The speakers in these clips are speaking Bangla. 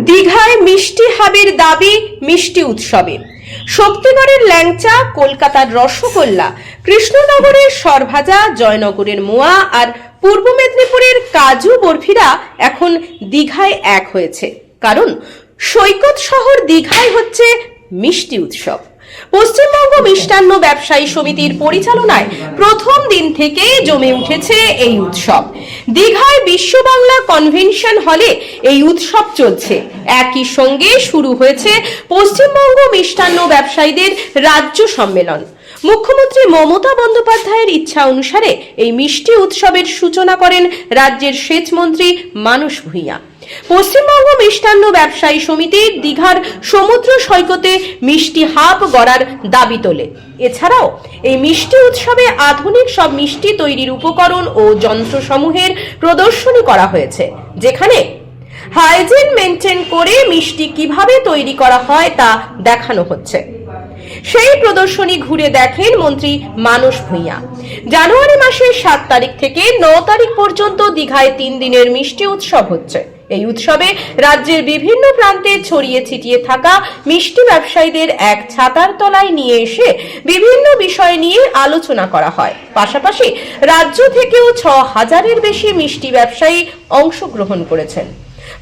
দীঘায় মিষ্টি হাবের দাবি মিষ্টি উৎসবে। শক্তিগড়ের ল্যাংচা, কলকাতার রসগোল্লা, কৃষ্ণনগরের সরভাজা, জয়নগরের মোয়া আর পূর্ব মেদিনীপুরের কাজু বরফিরা এখন দীঘায় এক হয়েছে। কারণ সৈকত শহর দীঘায় হচ্ছে মিষ্টি উৎসব। পশ্চিমবঙ্গ মিষ্টান্ন ব্যবসায়ী সমিতির পরিচালনায় প্রথম দিন থেকে জমে উঠেছে এই উৎসব। দীঘায় বিশ্ব বাংলা কনভেনশন হলে এই উৎসব চলছে। একই সঙ্গে শুরু হয়েছে পশ্চিমবঙ্গ মিষ্টান্ন ব্যবসায়ীদের রাজ্য সম্মেলন। মুখ্যমন্ত্রী মমতা বন্দ্যোপাধ্যায়ের ইচ্ছা অনুসারে এই মিষ্টি উৎসবের সূচনা করেন রাজ্যের সেচ মন্ত্রী মানস ভূঁইয়া। পশ্চিমবঙ্গ মিষ্টান্ন ব্যবসায়ী সমিতি দীঘার সমুদ্র সৈকতে মিষ্টি হাব গড়ার দাবি তোলে। এছাড়াও, এই মিষ্টি উৎসবে আধুনিক সব মিষ্টি তৈরির উপকরণ ও যন্ত্রসমূহের প্রদর্শনী করা হয়েছে, যেখানে হাইজিন মেনটেন করে মিষ্টি কীভাবে তৈরি করা হয় তা দেখানো হচ্ছে। সেই প্রদর্শনী ঘুরে দেখেন মন্ত্রী মানস ভূঁইয়া। জানুয়ারি মাসের সাত তারিখ থেকে ন তারিখ পর্যন্ত দীঘায় তিন দিনের মিষ্টি উৎসব হচ্ছে। এই উৎসবে রাজ্যের বিভিন্ন প্রান্তে ছড়িয়ে ছিটিয়ে থাকা মিষ্টি ব্যবসায়ীদের এক ছাতার তলায় নিয়ে এসে বিভিন্ন বিষয় নিয়ে আলোচনা করা হয়। পাশাপাশি রাজ্য থেকেও ছ হাজারের বেশি মিষ্টি ব্যবসায়ী অংশগ্রহণ করেছেন।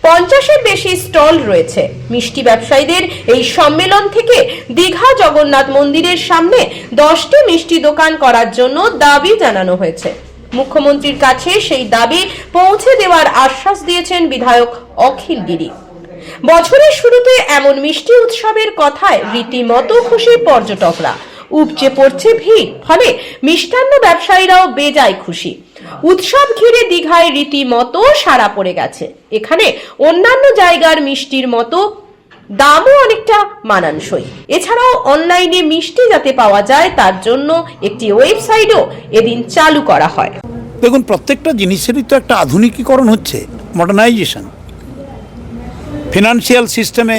পঞ্চাশের বেশি স্টল রয়েছে। মিষ্টি ব্যবসায়ীদের এই সম্মেলন থেকে দীঘা জগন্নাথ মন্দিরের সামনে দশটি মিষ্টি দোকান করার জন্য দাবি জানানো হয়েছে। মুখ্যমন্ত্রীর কাছে সেই দাবি পৌঁছে দেওয়ার আশ্বাস দিয়েছেন বিধায়ক অখিল গিরি। বছরের শুরুতে এমন মিষ্টি উৎসবের কথায় রীতিমতো খুশি পর্যটকরা। উপচে পড়ছে ভিড়, ফলে মিষ্টান্ন ব্যবসায়ীরাও বেজায় খুশি। উৎসব ঘিরে দীঘায় রীতিমতো সারা পড়ে গেছে। এখানে অন্যান্য জায়গার মিষ্টির মতো দামও অনেকটা মানানসই। এছাড়াও অনলাইনে মিষ্টি যাতে পাওয়া যায়, তার জন্য একটি ওয়েবসাইটও এদিন চালু করা হয়। দেখুন, প্রত্যেকটা জিনিসেরই তো একটা আধুনিকীকরণ হচ্ছে মডার্নাইজেশন ফিনান্সিয়াল সিস্টেমে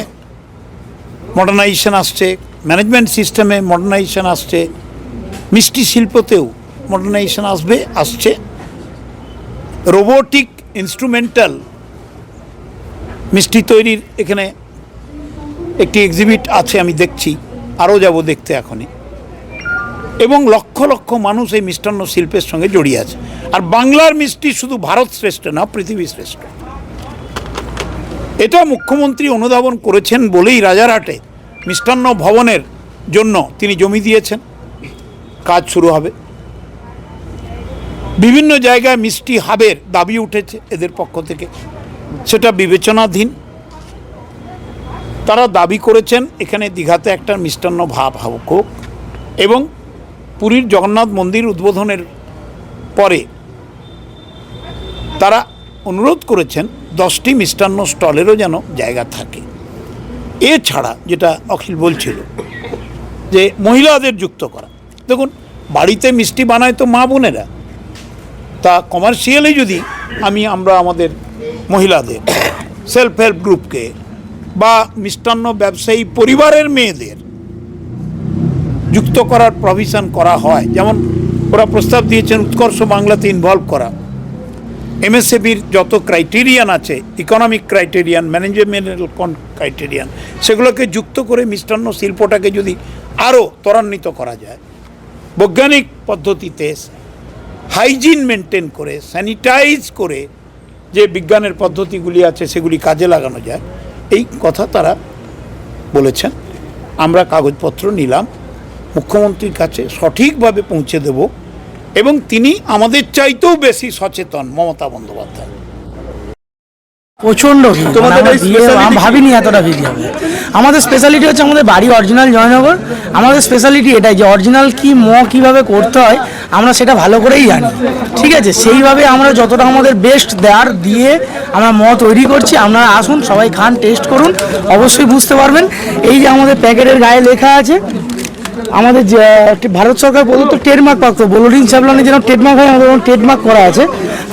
মডার্নাইজেশন আসছে ম্যানেজমেন্ট সিস্টেমে মডার্নাইজেশন আসছে, মিষ্টি শিল্পতেও মডার্নাইজেশন আসবে, আসছে। রোবোটিক ইনস্ট্রুমেন্টাল মিষ্টি তৈরির এখানে একটি এক্সিবিট আছে, আমি দেখছি। আরও যাব দেখতে এখনই। এবং লক্ষ লক্ষ মানুষ এই মিষ্টান্ন শিল্পের সঙ্গে জড়িয়ে আছে। আর বাংলার মিষ্টি শুধু ভারত শ্রেষ্ঠ না, পৃথিবী শ্রেষ্ঠ। এটা মুখ্যমন্ত্রী অনুধাবন করেছেন বলেই রাজারহাটে মিষ্টান্ন ভবনের জন্য তিনি জমি দিয়েছেন। কাজ শুরু হবে। বিভিন্ন জায়গায় মিষ্টি হাবের দাবি উঠেছে এদের পক্ষ থেকে। সেটা বিবেচনাধীন। তারা দাবি করেছেন, এখানে দীঘাতে একটা মিষ্টান্ন ভাব হোক এবং পুরীর জগন্নাথ মন্দির উদ্বোধনের পরে তারা অনুরোধ করেছেন দশটি মিষ্টান্ন স্টলেরও যেন জায়গা থাকে। এছাড়া যেটা অখিল বলছিল যে মহিলাদের যুক্ত করা। দেখুন, বাড়িতে মিষ্টি বানায় তো মা বোনেরা। তা কমার্শিয়ালি যদি আমি আমরা আমাদের মহিলাদের সেলফ হেল্প গ্রুপকে বা মিষ্টান্ন ব্যবসায়ী পরিবারের মেয়েদের যুক্ত করার প্রভিশন করা হয়। যেমন ওরা প্রস্তাব দিয়েছেন উৎকর্ষ বাংলাতে ইনভলভ করা। এমএসএবির যত ক্রাইটেরিয়ান আছে ইকোনমিক ক্রাইটেরিয়ান ম্যানেজমেন্টাল ক্রাইটেরিয়ান সেগুলোকে যুক্ত করে মিষ্টান্ন শিল্পটাকে যদি আরও ত্বরান্বিত করা যায়, বৈজ্ঞানিক পদ্ধতিতে হাইজিন মেনটেন করে স্যানিটাইজ করে যে বিজ্ঞানের পদ্ধতিগুলি আছে সেগুলি কাজে লাগানো যায় এই কথা তারা বলেছেন। আমরা কাগজপত্র নিলাম, মুখ্যমন্ত্রীর কাছে সঠিকভাবে পৌঁছে দেব এবং তিনি আমাদের চাইতেও বেশি সচেতন মমতা বন্দ্যোপাধ্যায়। প্রচণ্ড ভিড়। মানে ভাবিনি এতটা ভিড় হবে। আমাদের স্পেশালিটি হচ্ছে আমাদের বাড়ি অরিজিনাল জয়নগর। আমাদের স্পেশালিটি এটাই যে অরিজিনাল কি ম কীভাবে করতে হয় আমরা সেটা ভালো করেই জানি। ঠিক আছে? সেইভাবে আমরা যতটা আমাদের বেস্ট দেওয়ার দিয়ে আমরা ম তৈরি করছি আপনারা আসুন সবাই খান টেস্ট করুন অবশ্যই বুঝতে পারবেন। এই যে আমাদের প্যাকেটের গায়ে লেখা আছে আমাদের যে ভারত সরকার প্রদত্ত ট্রেডমার্ক প্রাপ্ত বোলোডিন স্যাভলনে যেন ট্রেডমার্ক হয় আমাদের ট্রেডমার্ক করা আছে।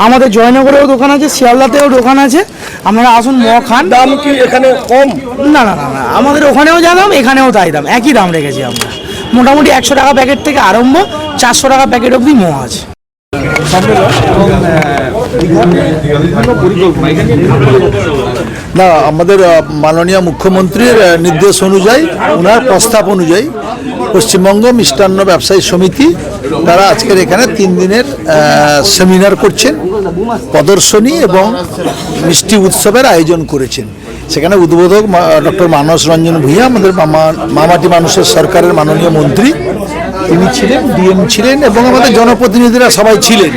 আমাদের জয়নগরেও দোকান আছে শিয়ালদাতেও দোকান আছে। আপনারা আসুন ম খান। দাম কি এখানে কম? না না না না আমাদের ওখানেও যা দাম এখানেও তাই দাম। একই দাম রেখেছি আমরা। মোটামুটি একশো টাকা প্যাকেট থেকে আরম্ভ চারশো টাকা প্যাকেট অবধি ম আছে। না, আমাদের মাননীয় মুখ্যমন্ত্রীর নির্দেশ অনুযায়ী ওনার প্রস্তাব অনুযায়ী পশ্চিমবঙ্গ মিষ্টান্ন ব্যবসায়ী সমিতি, তারা আজকের এখানে তিন দিনের সেমিনার করছেন, প্রদর্শনী এবং মিষ্টি উৎসবের আয়োজন করেছেন। সেখানে উদ্বোধক ডক্টর মানস রঞ্জন ভূঁইয়া, আমাদের মামা- মামাটি মানুষের সরকারের মাননীয় মন্ত্রী তিনি ছিলেন, ডিএম ছিলেন এবং আমাদের জনপ্রতিনিধিরা সবাই ছিলেন।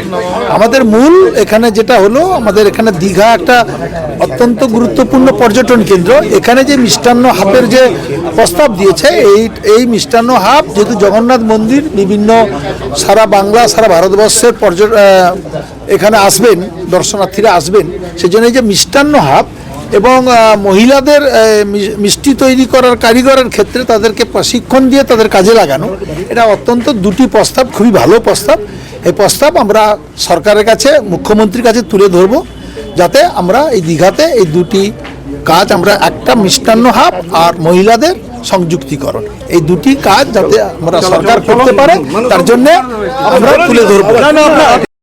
আমাদের মূল এখানে যেটা হলো, আমাদের এখানে দীঘা একটা অত্যন্ত গুরুত্বপূর্ণ পর্যটন কেন্দ্র। এখানে যে মিষ্টান্ন হাপের যে প্রস্তাব দিয়েছে, এই এই মিষ্টান্ন হাব যেহেতু জগন্নাথ মন্দির, বিভিন্ন সারা বাংলা, সারা ভারতবর্ষের পর্যট এখানে আসবেন, দর্শনার্থীরা আসবেন সেজন্য এই যে মিষ্টান্ন হাব এবং মহিলাদের মিষ্টি তৈরি করার কারিগরের ক্ষেত্রে তাদেরকে প্রশিক্ষণ দিয়ে তাদের কাজে লাগানো, এটা অত্যন্ত দুটি প্রস্তাব, খুবই ভালো প্রস্তাব। এই প্রস্তাব আমরা সরকারের কাছে, মুখ্যমন্ত্রীর কাছে তুলে ধরব, যাতে আমরা এই দীঘাতে এই দুটি কাজ, আমরা একটা মিষ্টান্ন হাব আর মহিলাদের সংযুক্তিকরণ। এই দুটি কাজ যাতে আমরা সরকার করতে পারে, তার জন্য আমরা তুলে ধরবো।